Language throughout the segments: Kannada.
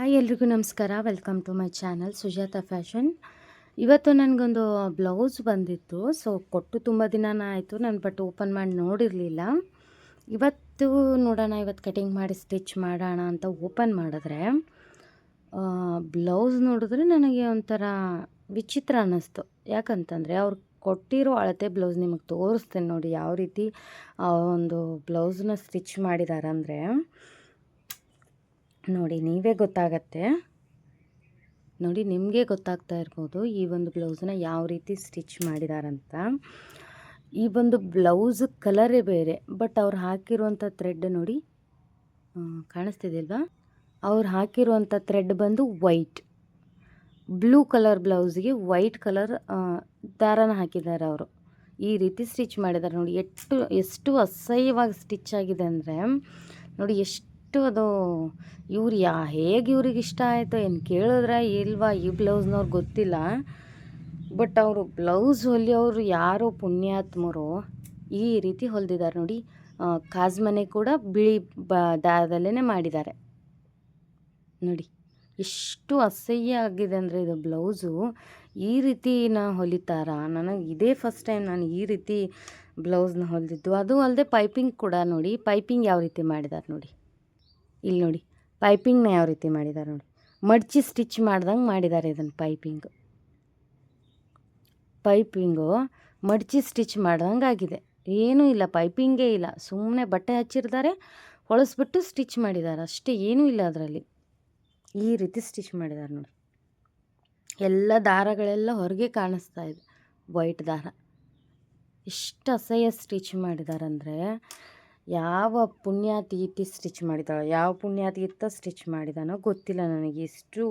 ಹಾಯ್ ಎಲ್ರಿಗೂ ನಮಸ್ಕಾರ. Welcome to my channel Sujata fashion ಇವತ್ತು ನನಗೊಂದು ಬ್ಲೌಸ್ ಬಂದಿತ್ತು. ಸೊ ಕೊಟ್ಟು ತುಂಬ ದಿನನ ಆಯಿತು. ನಾನು ಬಟ್ ಓಪನ್ ಮಾಡಿ ನೋಡಿರಲಿಲ್ಲ. ಇವತ್ತು ನೋಡೋಣ, ಇವತ್ತು ಕಟಿಂಗ್ ಮಾಡಿ ಸ್ಟಿಚ್ ಮಾಡೋಣ ಅಂತ ಓಪನ್ ಮಾಡಿದ್ರೆ ಬ್ಲೌಸ್ ನೋಡಿದ್ರೆ ನನಗೆ ಒಂಥರ ವಿಚಿತ್ರ ಅನ್ನಿಸ್ತು. ಯಾಕಂತಂದರೆ ಅವ್ರು ಕೊಟ್ಟಿರೋ ಅಳತೆ ಬ್ಲೌಸ್ ನಿಮಗೆ ತೋರಿಸ್ತೇನೆ ನೋಡಿ ಯಾವ ರೀತಿ ಒಂದು ಬ್ಲೌಸ್ನ ಸ್ಟಿಚ್ ಮಾಡಿದ್ದಾರೆ ಅಂದರೆ ನೋಡಿ, ನೀವೇ ಗೊತ್ತಾಗತ್ತೆ. ನೋಡಿ, ನಿಮಗೆ ಗೊತ್ತಾಗ್ತಾ ಇರ್ಬೋದು ಈ ಒಂದು ಬ್ಲೌಸನ್ನ ಯಾವ ರೀತಿ ಸ್ಟಿಚ್ ಮಾಡಿದಾರಂತ. ಈ ಒಂದು ಬ್ಲೌಸ್ ಕಲರೇ ಬೇರೆ, ಬಟ್ ಅವ್ರು ಹಾಕಿರುವಂಥ ಥ್ರೆಡ್ ನೋಡಿ ಕಾಣಿಸ್ತಿದಿಲ್ವಾ ಅವ್ರು ಹಾಕಿರುವಂಥ ಥ್ರೆಡ್ ಬಂದು ವೈಟ್. ಬ್ಲೂ ಕಲರ್ ಬ್ಲೌಸ್ಗೆ ವೈಟ್ ಕಲರ್ ದಾರನ ಹಾಕಿದ್ದಾರೆ ಅವರು. ಈ ರೀತಿ ಸ್ಟಿಚ್ ಮಾಡಿದ್ದಾರೆ ನೋಡಿ, ಎಷ್ಟು ಎಷ್ಟು ಅಸಹ್ಯವಾಗಿ ಸ್ಟಿಚ್ ಆಗಿದೆ ಅಂದರೆ, ನೋಡಿ, ಎಷ್ಟು ಅದು ಇವ್ರು ಯಾ, ಹೇಗೆ ಇವ್ರಿಗೆ ಇಷ್ಟ ಆಯಿತು ಏನು ಕೇಳಿದ್ರೆ ಇಲ್ವಾ ಈ ಬ್ಲೌಸ್ನವ್ರು ಗೊತ್ತಿಲ್ಲ. ಬಟ್ ಅವರು ಬ್ಲೌಸ್ ಹೊಲಿಯೋರು ಯಾರೋ ಪುಣ್ಯಾತ್ಮರು ಈ ರೀತಿ ಹೊಲಿದಿದ್ದಾರೆ ನೋಡಿ. ಕಾಜ್ಮನೆ ಮನೆ ಕೂಡ ಬಿಳಿ ಬ ದಾರದಲ್ಲೇ ಮಾಡಿದ್ದಾರೆ ನೋಡಿ ಎಷ್ಟು ಅಸಹ್ಯ ಆಗಿದೆ ಅಂದರೆ ಇದು ಬ್ಲೌಸು. ಈ ರೀತಿ ನಾ ಹೊಲಿತಾರ? ನನಗೆ ಇದೇ ಫಸ್ಟ್ ಟೈಮ್ ನಾನು ಈ ರೀತಿ ಬ್ಲೌಸ್ನ ಹೊಲಿದಿದ್ದು. ಅದು ಅಲ್ಲದೆ ಪೈಪಿಂಗ್ ಕೂಡ ನೋಡಿ. ಪೈಪಿಂಗ್ ಯಾವ ರೀತಿ ಮಾಡಿದ್ದಾರೆ ನೋಡಿ. ಇಲ್ಲಿ ನೋಡಿ ಪೈಪಿಂಗ್ನ ಯಾವ ರೀತಿ ಮಾಡಿದ್ದಾರೆ ನೋಡಿ. ಮಡ್ಚಿ ಸ್ಟಿಚ್ ಮಾಡ್ದಂಗೆ ಮಾಡಿದ್ದಾರೆ ಇದನ್ನು ಪೈಪಿಂಗ್ ಪೈಪಿಂಗು ಮಡ್ಚಿ ಸ್ಟಿಚ್ ಮಾಡ್ದಂಗೆ ಆಗಿದೆ. ಏನೂ ಇಲ್ಲ ಪೈಪಿಂಗೇ ಇಲ್ಲ. ಸುಮ್ಮನೆ ಬಟ್ಟೆ ಹಚ್ಚಿರ್ತಾರೆ ಹೊಳಸ್ಬಿಟ್ಟು ಸ್ಟಿಚ್ ಮಾಡಿದ್ದಾರೆ ಅಷ್ಟೇ, ಏನೂ ಇಲ್ಲ ಅದರಲ್ಲಿ. ಈ ರೀತಿ ಸ್ಟಿಚ್ ಮಾಡಿದ್ದಾರೆ ನೋಡಿ. ಎಲ್ಲ ದಾರಗಳೆಲ್ಲ ಹೊರಗೆ ಕಾಣಿಸ್ತಾ ಇದೆ ವೈಟ್ ದಾರ. ಎಷ್ಟು ಅಸಹ್ಯ ಸ್ಟಿಚ್ ಮಾಡಿದಾರಂದರೆ ಯಾವ ಪುಣ್ಯಾತೀತಿ ಸ್ಟಿಚ್ ಮಾಡಿದಾಳೆ ಯಾವ ಪುಣ್ಯಾತೀತ ಸ್ಟಿಚ್ ಮಾಡಿದಾನೋ ಗೊತ್ತಿಲ್ಲ ನನಗೆ. ಇಷ್ಟು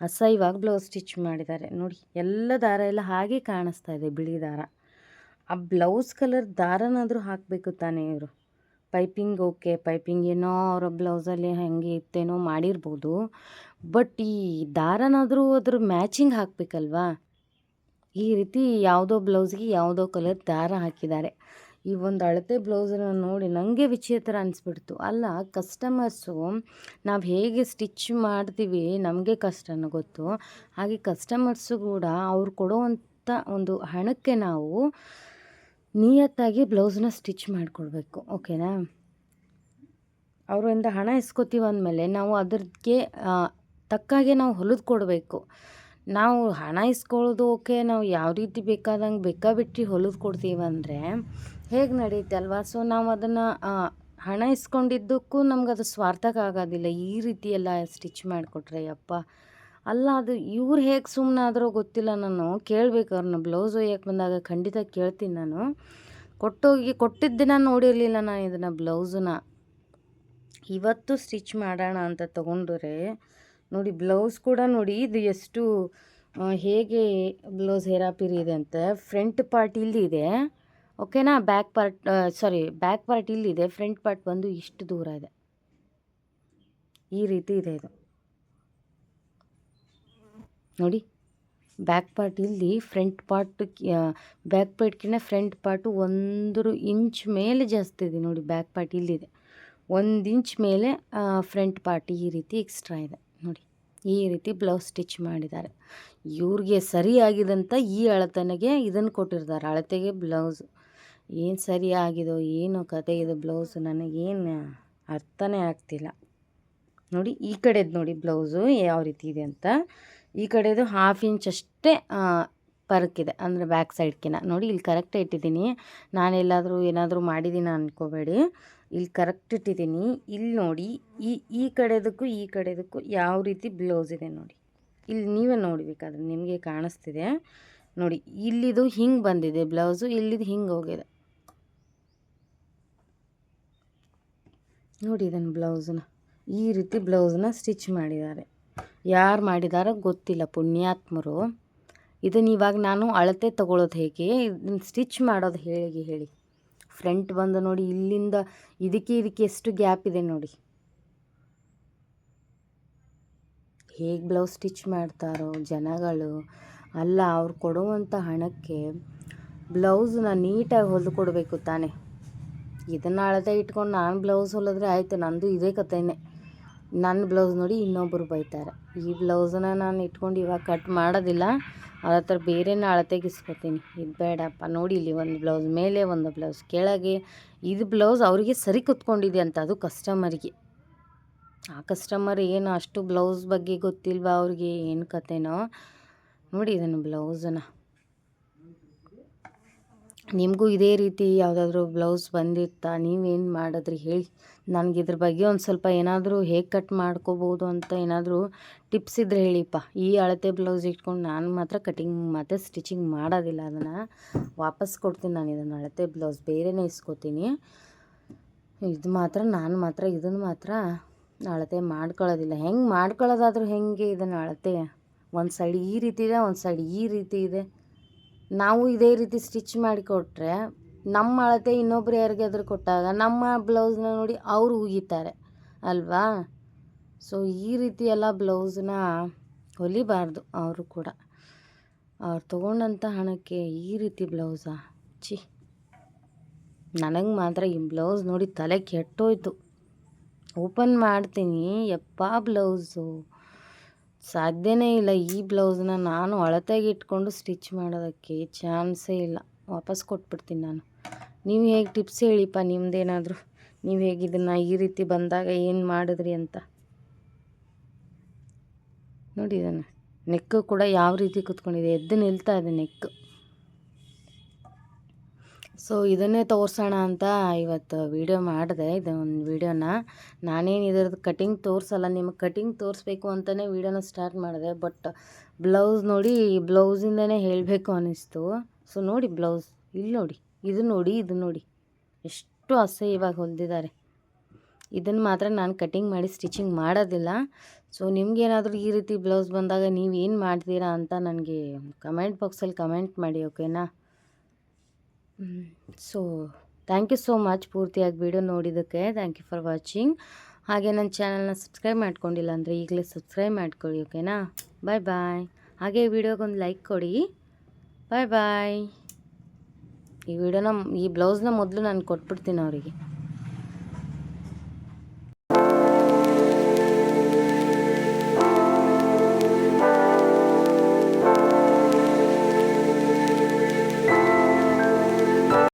ಅಸಹ್ಯವಾಗಿ ಬ್ಲೌಸ್ ಸ್ಟಿಚ್ ಮಾಡಿದ್ದಾರೆ. ನೋಡಿ, ಎಲ್ಲ ದಾರ ಎಲ್ಲ ಹಾಗೆ ಕಾಣಿಸ್ತಾ ಇದೆ ಬಿಳಿ ದಾರ. ಆ ಬ್ಲೌಸ್ ಕಲರ್ ದಾರನಾದರೂ ಹಾಕಬೇಕು ತಾನೇ ಇವರು. ಪೈಪಿಂಗ್ ಓಕೆ ಪೈಪಿಂಗ್ ಏನೋ ಅವರ ಬ್ಲೌಸಲ್ಲಿ ಹಾಗೆ ಇತ್ತೇನೋ ಮಾಡಿರ್ಬೋದು. ಬಟ್ ಈ ದಾರನಾದರೂ ಅದ್ರ ಮ್ಯಾಚಿಂಗ್ ಹಾಕಬೇಕಲ್ವಾ? ಈ ರೀತಿ ಯಾವುದೋ ಬ್ಲೌಸ್ಗೆ ಯಾವುದೋ ಕಲರ್ ದಾರ ಹಾಕಿದ್ದಾರೆ. ಈ ಒಂದು ಅಳತೆ ಬ್ಲೌಸನ್ನು ನೋಡಿ ನನಗೆ ವಿಚಿತ್ರ ಅನಿಸ್ಬಿಡ್ತು. ಅಲ್ಲ, ಕಸ್ಟಮರ್ಸು ನಾವು ಹೇಗೆ ಸ್ಟಿಚ್ ಮಾಡ್ತೀವಿ ನಮಗೆ ಕಷ್ಟನೂ ಗೊತ್ತು. ಹಾಗೆ ಕಸ್ಟಮರ್ಸು ಕೂಡ ಅವ್ರು ಕೊಡೋವಂಥ ಒಂದು ಹಣಕ್ಕೆ ನಾವು ನಿಯತ್ತಾಗಿ ಬ್ಲೌಸನ್ನ ಸ್ಟಿಚ್ ಮಾಡಿಕೊಡ್ಬೇಕು, ಓಕೆನಾ? ಅವರಿಂದ ಹಣ ಇಸ್ಕೊತೀವಿ ಅಂದಮೇಲೆ ನಾವು ಅದಕ್ಕೆ ತಕ್ಕಾಗೆ ನಾವು ಹೊಲಿದು ಕೊಡಬೇಕು. ನಾವು ಹಣ ಇಸ್ಕೊಳ್ಳೋದು ಓಕೆ, ನಾವು ಯಾವ ರೀತಿ ಬೇಕಾದಂಗೆ ಬೇಕಾಬಿಟ್ಟು ಹೊಲಿದು ಕೊಡ್ತೀವಿ ಅಂದರೆ ಹೇಗೆ ನಡೆಯುತ್ತೆ ಅಲ್ವಾ? ಸೊ ನಾವು ಅದನ್ನು ಹಣ ಇಸ್ಕೊಂಡಿದ್ದಕ್ಕೂ ನಮ್ಗೆ ಅದು ಸ್ವಾರ್ಥಕ ಆಗೋದಿಲ್ಲ. ಈ ರೀತಿ ಎಲ್ಲ ಸ್ಟಿಚ್ ಮಾಡಿಕೊಟ್ರೆ ಯಪ್ಪ. ಅಲ್ಲ, ಅದು ಇವ್ರು ಹೇಗೆ ಸುಮ್ಮನಾದರೂ ಗೊತ್ತಿಲ್ಲ ನಾನು. ಕೇಳಬೇಕು ಅವ್ರನ್ನ. ಬ್ಲೌಸ್ ಒಯ್ಯಕ್ಕೆ ಬಂದಾಗ ಖಂಡಿತ ಕೇಳ್ತೀನಿ ನಾನು. ಕೊಟ್ಟೋಗಿ, ಕೊಟ್ಟಿದ್ದ ದಿನ ನೋಡಿರಲಿಲ್ಲ ನಾನು ಇದನ್ನು ಬ್ಲೌಸನ್ನ ಇವತ್ತು ಸ್ಟಿಚ್ ಮಾಡೋಣ ಅಂತ ತೊಗೊಂಡ್ರೆ, ನೋಡಿ ಬ್ಲೌಸ್ ಕೂಡ ನೋಡಿ ಇದು ಎಷ್ಟು ಹೇಗೆ ಬ್ಲೌಸ್ ಹೇರಾಪಿರಿ ಇದೆ ಅಂತ. ಫ್ರಂಟ್ ಪಾರ್ಟ್ ಇಲ್ಲಿದೆ ಓಕೆನಾ? Back part sorry back part ಇಲ್ಲಿದೆ ಫ್ರಂಟ್ ಪಾರ್ಟ್ ಬಂದು ಇಷ್ಟು ದೂರ ಇದೆ. ಈ ರೀತಿ ಇದೆ ಇದು. ನೋಡಿ ಬ್ಯಾಕ್ ಪಾರ್ಟ್ ಇಲ್ಲಿ ಫ್ರಂಟ್ ಪಾರ್ಟ್ ಬ್ಯಾಕ್ ಪಾರ್ಟ್ಕಿನ್ನ ಫ್ರಂಟ್ ಪಾರ್ಟು ಒಂದು ಇಂಚ್ ಮೇಲೆ ಜಾಸ್ತಿ ಇದೆ. ನೋಡಿ ಬ್ಯಾಕ್ ಪಾರ್ಟ್ ಇಲ್ಲಿದೆ. ಒಂದು ಇಂಚ್ ಮೇಲೆ ಫ್ರಂಟ್ ಪಾರ್ಟ್ ಈ ರೀತಿ ಎಕ್ಸ್ಟ್ರಾ ಇದೆ. ನೋಡಿ, ಈ ರೀತಿ ಬ್ಲೌಸ್ ಸ್ಟಿಚ್ ಮಾಡಿದ್ದಾರೆ. ಇವ್ರಿಗೆ ಸರಿಯಾಗಿದಂಥ ಈ ಅಳತನೆಗೆ ಇದನ್ನು ಕೊಟ್ಟಿರ್ತಾರೆ. ಅಳತೆಗೆ ಬ್ಲೌಸ್ ಏನು ಸರಿಯಾಗಿದೋ ಏನು ಕತೆ ಇದು ಬ್ಲೌಸು ನನಗೇನು ಅರ್ಥನೇ ಆಗ್ತಿಲ್ಲ. ನೋಡಿ, ಈ ಕಡೆದು ನೋಡಿ ಬ್ಲೌಸು ಯಾವ ರೀತಿ ಇದೆ ಅಂತ. ಈ ಕಡೆದು ಹಾಫ್ ಇಂಚ್ ಅಷ್ಟೇ ಪರಕ್ಕಿದೆ ಅಂದರೆ ಬ್ಯಾಕ್ ಸೈಡ್ಕಿನ ನೋಡಿ, ಇಲ್ಲಿ ಕರೆಕ್ಟ್ ಇಟ್ಟಿದ್ದೀನಿ. ನಾನೆಲ್ಲಾದರೂ ಏನಾದರೂ ಮಾಡಿದ್ದೀನಿ ಅಂದ್ಕೋಬೇಡಿ ಇಲ್ಲಿ ಕರೆಕ್ಟ್ ಇಟ್ಟಿದ್ದೀನಿ. ಇಲ್ಲಿ ನೋಡಿ, ಈ ಈ ಕಡೆದಕ್ಕೂ ಈ ಕಡೆದಕ್ಕೂ ಯಾವ ರೀತಿ ಬ್ಲೌಸ್ ಇದೆ ನೋಡಿ. ಇಲ್ಲಿ ನೀವೇ ನೋಡಬೇಕಾದ್ರೆ ನಿಮಗೆ ಕಾಣಿಸ್ತಿದೆ. ನೋಡಿ, ಇಲ್ಲಿದು ಹಿಂಗೆ ಬಂದಿದೆ ಬ್ಲೌಸು ಇಲ್ಲಿದು ಹಿಂಗೆ ಹೋಗಿದೆ. ನೋಡಿ ಇದನ್ನು ಬ್ಲೌಸನ್ನ ಈ ರೀತಿ ಬ್ಲೌಸನ್ನ ಸ್ಟಿಚ್ ಮಾಡಿದ್ದಾರೆ. ಯಾರು ಮಾಡಿದಾರೋ ಗೊತ್ತಿಲ್ಲ ಪುಣ್ಯಾತ್ಮರು. ಇದನ್ನು ಇವಾಗ ನಾನು ಅಳತೆ ತಗೊಳ್ಳೋದು ಹೇಗೆ? ಇದನ್ನು ಸ್ಟಿಚ್ ಮಾಡೋದು ಹೇಗೆ ಹೇಳಿ. ಫ್ರಂಟ್ ಬಂದು ನೋಡಿ, ಇಲ್ಲಿಂದ ಇದಕ್ಕೆ ಇದಕ್ಕೆ ಎಷ್ಟು ಗ್ಯಾಪ್ ಇದೆ ನೋಡಿ. ಹೇಗೆ ಬ್ಲೌಸ್ ಸ್ಟಿಚ್ ಮಾಡ್ತಾರೋ ಜನಗಳು. ಅಲ್ಲ, ಅವ್ರು ಕೊಡುವಂಥ ಹಣಕ್ಕೆ ಬ್ಲೌಸನ್ನ ನೀಟಾಗಿ ಹೊಲಿದು ಕೊಡಬೇಕು ತಾನೇ. ಇದನ್ನು ಅಳತೆ ಇಟ್ಕೊಂಡು ನಾನು ಬ್ಲೌಸ್ ಹೊಲಿದ್ರೆ ಆಯಿತು, ನಂದು ಇದೇ ಕಥೆನೇ. ನನ್ನ ಬ್ಲೌಸ್ ನೋಡಿ ಇನ್ನೊಬ್ಬರು ಬೈತಾರೆ. ಈ ಬ್ಲೌಸನ್ನ ನಾನು ಇಟ್ಕೊಂಡು ಇವಾಗ ಕಟ್ ಮಾಡೋದಿಲ್ಲ ಅದ್ರ ಹತ್ರ ಬೇರೆನ ಅಳತೆಗೆ ಇಸ್ಕೊತೀನಿ ಇದು ಬೇಡಪ್ಪ, ನೋಡಿ ಇಲ್ಲಿ ಒಂದು ಬ್ಲೌಸ್ ಮೇಲೆ ಒಂದು ಬ್ಲೌಸ್ ಕೆಳಗೆ ಇದು ಬ್ಲೌಸ್ ಅವರಿಗೆ ಸರಿ ಕುತ್ಕೊಂಡಿದೆ ಅಂತ, ಅದು ಕಸ್ಟಮರಿಗೆ ಆ ಕಸ್ಟಮರ್ ಏನು ಅಷ್ಟು ಬ್ಲೌಸ್ ಬಗ್ಗೆ ಗೊತ್ತಿಲ್ವಾ ಅವ್ರಿಗೆ? ಏನು ಕತೆನೋ ನೋಡಿ ಇದನ್ನು ಬ್ಲೌಸನ್ನು ನಿಮಗೂ ಇದೇ ರೀತಿ ಯಾವುದಾದ್ರೂ ಬ್ಲೌಸ್ ಬಂದಿತ್ತಾ? ನೀವೇನು ಮಾಡಿದ್ರಿ? ಹೇಳಿ. ನನಗೆ ಇದ್ರ ಬಗ್ಗೆ ಒಂದು ಸ್ವಲ್ಪ ಏನಾದರೂ ಹೇಗೆ ಕಟ್ ಮಾಡ್ಕೋಬೋದು ಅಂತ ಏನಾದರೂ ಟಿಪ್ಸ್ ಇದ್ದರೆ ಹೇಳಿಪ್ಪ. ಈ ಅಳತೆ ಬ್ಲೌಸ್ ಇಟ್ಕೊಂಡು ನಾನು ಮಾತ್ರ ಕಟಿಂಗ್ ಮತ್ತು ಸ್ಟಿಚಿಂಗ್ ಮಾಡೋದಿಲ್ಲ. ಅದನ್ನು ವಾಪಸ್ ಕೊಡ್ತೀನಿ ನಾನು ಇದನ್ನು. ಅಳತೆ ಬ್ಲೌಸ್ ಬೇರೆನೇ ಇಸ್ಕೊತೀನಿ. ಇದು ಮಾತ್ರ, ನಾನು ಮಾತ್ರ ಇದನ್ನು ಮಾತ್ರ ಅಳತೆ ಮಾಡ್ಕೊಳ್ಳೋದಿಲ್ಲ. ಹೆಂಗೆ ಮಾಡ್ಕೊಳ್ಳೋದಾದ್ರೂ ಹೆಂಗೆ ಇದನ್ನು ಅಳತೆ? ಒಂದು ಸೈಡ್ ಈ ರೀತಿ ಇದೆ, ಒಂದು ಸೈಡ್ ಈ ರೀತಿ ಇದೆ. ನಾವು ಇದೇ ರೀತಿ ಸ್ಟಿಚ್ ಮಾಡಿಕೊಟ್ರೆ ನಮ್ಮ ಅಳತೆ ಇನ್ನೊಬ್ರು ಯಾರಿಗಾದ್ರೂ ಕೊಟ್ಟಾಗ ನಮ್ಮ ಬ್ಲೌಸ್ನ ನೋಡಿ ಅವರು ಉಗಿತಾರೆ, ಅಲ್ವಾ? ಸೊ ಈ ರೀತಿ ಎಲ್ಲ ಬ್ಲೌಸ್ನ ಹೊಲಿಬಾರ್ದು ಅವರು ಕೂಡ. ಅವ್ರು ತೊಗೊಂಡಂಥ ಹಣಕ್ಕೆ ಈ ರೀತಿ ಬ್ಲೌಸಾ ಚಿ ನನಗೆ ಮಾತ್ರ ಈ ಬ್ಲೌಸ್ ನೋಡಿ ತಲೆ ಕೆಟ್ಟೋಯ್ತು. ಓಪನ್ ಮಾಡ್ತೀನಿ, ಯಪ್ಪ ಬ್ಲೌಸು. ಸಾಧ್ಯನೇ ಇಲ್ಲ ಈ ಬ್ಲೌಸ್ನ ನಾನು ಅಳತೆಗೆ ಇಟ್ಕೊಂಡು ಸ್ಟಿಚ್ ಮಾಡೋದಕ್ಕೆ ಚಾನ್ಸೇ ಇಲ್ಲ. ವಾಪಸ್ ಕೊಟ್ಬಿಡ್ತೀನಿ ನಾನು. ನೀವು ಹೇಗೆ ಟಿಪ್ಸ್ ಹೇಳಿಪ್ಪ ನಿಮ್ಮದೇನಾದರೂ ನೀವು ಹೇಗೆ ಇದನ್ನು ಈ ರೀತಿ ಬಂದಾಗ ಏನು ಮಾಡಿದ್ರಿ ಅಂತ? ನೋಡಿ ಇದನ್ನು. ನೆಕ್ಕು ಕೂಡ ಯಾವ ರೀತಿ ಕೂತ್ಕೊಂಡಿದೆ? ಎದ್ದು ನಿಲ್ತಾ ಇದೆ ನೆಕ್ ಸೊ ಇದನ್ನೇ ತೋರಿಸೋಣ ಅಂತ ಇವತ್ತು ವೀಡಿಯೋ ಮಾಡಿದೆ. ಇದು ಒಂದು ವೀಡಿಯೋನ ನಾನೇನು ಇದ್ರದ್ದು ಕಟಿಂಗ್ ತೋರಿಸಲ್ಲ, ನಿಮಗೆ ಕಟಿಂಗ್ ತೋರಿಸ್ಬೇಕು ಅಂತಲೇ ವೀಡಿಯೋನ ಸ್ಟಾರ್ಟ್ ಮಾಡಿದೆ. ಬಟ್ ಬ್ಲೌಸ್ ನೋಡಿ ಬ್ಲೌಸಿಂದನೇ ಹೇಳಬೇಕು ಅನ್ನಿಸ್ತು. ಸೊ ನೋಡಿ ಬ್ಲೌಸ್ ಇಲ್ಲಿ ನೋಡಿ. ಇದು ನೋಡಿ ಇದು ನೋಡಿ. ಎಷ್ಟು ಅಸಹ್ಯವಾಗಿ ಹೊಲಿದಿದ್ದಾರೆ ಇದನ್ನು ಮಾತ್ರ ನಾನು ಕಟಿಂಗ್ ಮಾಡಿ ಸ್ಟಿಚಿಂಗ್ ಮಾಡೋದಿಲ್ಲ. ಸೊ ನಿಮಗೇನಾದರೂ ಈ ರೀತಿ ಬ್ಲೌಸ್ ಬಂದಾಗ ನೀವು ಏನು ಮಾಡ್ತೀರಾ ಅಂತ ನನಗೆ ಕಮೆಂಟ್ ಬಾಕ್ಸಲ್ಲಿ ಕಮೆಂಟ್ ಮಾಡಿ ಓಕೆನಾ so thank you so much ಪೂರ್ತಿಯಾಗಿ ವಿಡಿಯೋ ನೋಡಿದ್ದಕ್ಕೆ. ಥ್ಯಾಂಕ್ ಯು ಫಾರ್ ವಾಚಿಂಗ್ ಹಾಗೆ ನನ್ನ ಚಾನಲ್ನ ಸಬ್ಸ್ಕ್ರೈಬ್ ಮಾಡ್ಕೊಂಡಿಲ್ಲ ಅಂದರೆ ಈಗಲೇ ಸಬ್ಸ್ಕ್ರೈಬ್ ಮಾಡ್ಕೊಳ್ಳಿ ಓಕೆನಾ ಬಾಯ್ ಬಾಯ್ ಹಾಗೆ ವಿಡಿಯೋಗೊಂದು ಲೈಕ್ ಕೊಡಿ. ಬಾಯ್ ಬಾಯ್ ಈ ವಿಡಿಯೋನ ಈ ಬ್ಲೌಸ್ನ ಮೊದಲು ನಾನು ಕೊಟ್ಬಿಡ್ತೀನಿ ಅವರಿಗೆ.